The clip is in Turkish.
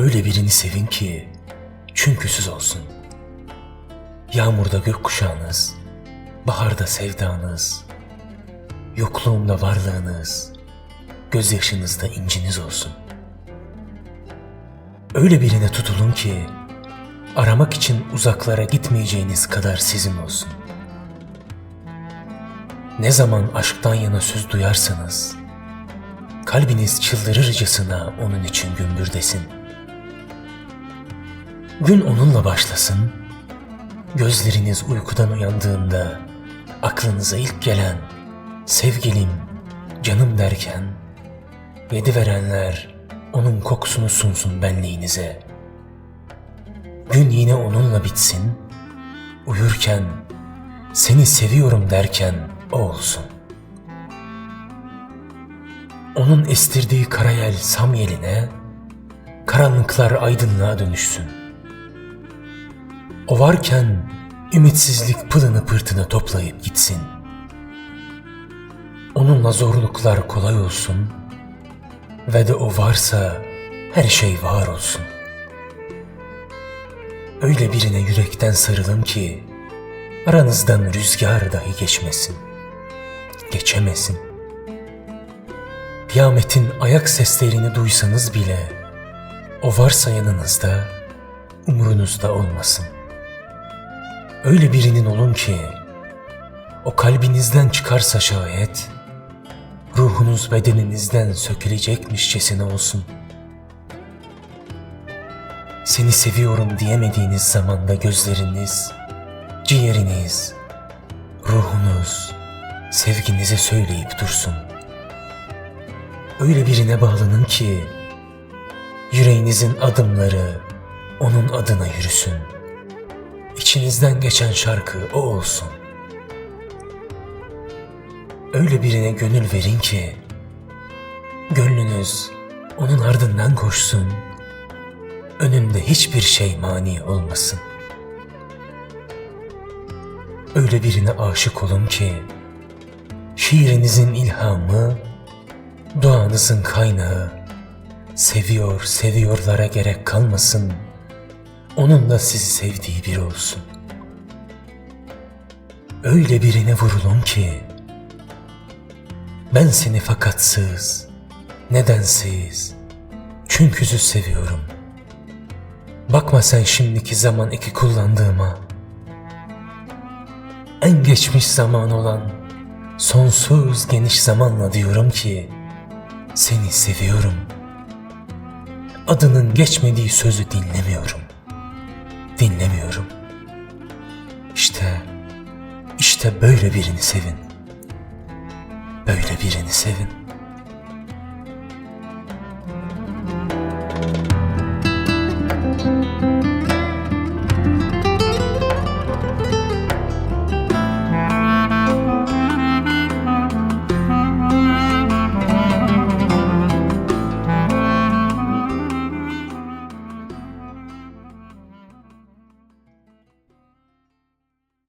Öyle birini sevin ki çünküsüz olsun. Yağmurda gökkuşağınız, baharda sevdanız, yokluğumda varlığınız, gözyaşınızda inciniz olsun. Öyle birine tutulun ki aramak için uzaklara gitmeyeceğiniz kadar sizin olsun. Ne zaman aşktan yana söz duyarsanız, kalbiniz çıldırırcasına onun için gümbürdesin. Gün onunla başlasın, gözleriniz uykudan uyandığında aklınıza ilk gelen sevgilim, canım derken yedi verenler onun kokusunu sunsun benliğinize. Gün yine onunla bitsin, uyurken seni seviyorum derken o olsun. Onun estirdiği karayel sam yeline, karanlıklar aydınlığa dönüşsün. O varken ümitsizlik pılını pırtını toplayıp gitsin. Onunla zorluklar kolay olsun ve de o varsa her şey var olsun. Öyle birine yürekten sarılın ki aranızdan rüzgar dahi geçmesin. Geçemesin. Kıyametin ayak seslerini duysanız bile o varsa yanınızda umurunuzda olmasın. Öyle birinin olun ki o kalbinizden çıkarsa şayet ruhunuz bedeninizden sökülecekmişçesine olsun. Seni seviyorum diyemediğiniz zamanda gözleriniz, ciğeriniz, ruhunuz sevginizi söyleyip dursun. Öyle birine bağlanın ki yüreğinizin adımları onun adına yürüsün. İçinizden geçen şarkı o olsun. Öyle birine gönül verin ki gönlünüz onun ardından koşsun. Önünde hiçbir şey mani olmasın. Öyle birine aşık olun ki şiirinizin ilhamı, duanızın kaynağı, seviyor seviyorlara gerek kalmasın. Onun da sizi sevdiği biri olsun. Öyle birine vurulun ki ben seni fakatsız, nedensiz, çünküsüz seviyorum. Bakma sen şimdiki zaman iki kullandığıma. En geçmiş zaman olan sonsuz geniş zamanla diyorum ki seni seviyorum. Adının geçmediği sözü dinlemiyorum. Dinlemiyorum. İşte, işte böyle birini sevin. Böyle birini sevin.